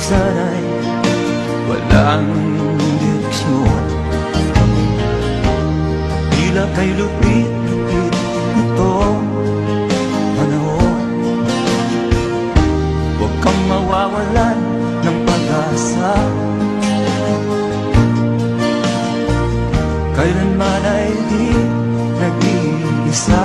sana'y. Walang direksyon. Tila kay lupit-lupit ito panahon. Huwag kang mawawalan ng pag-asa. Kailanman ay di nag-iisa.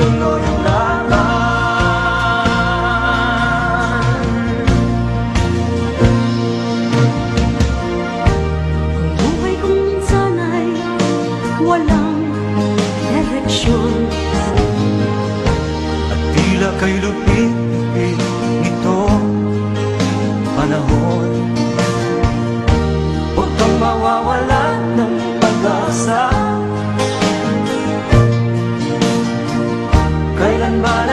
tuluyang laban Ang buhay ko minsan ay walang direksyon. At tila kay lupin My.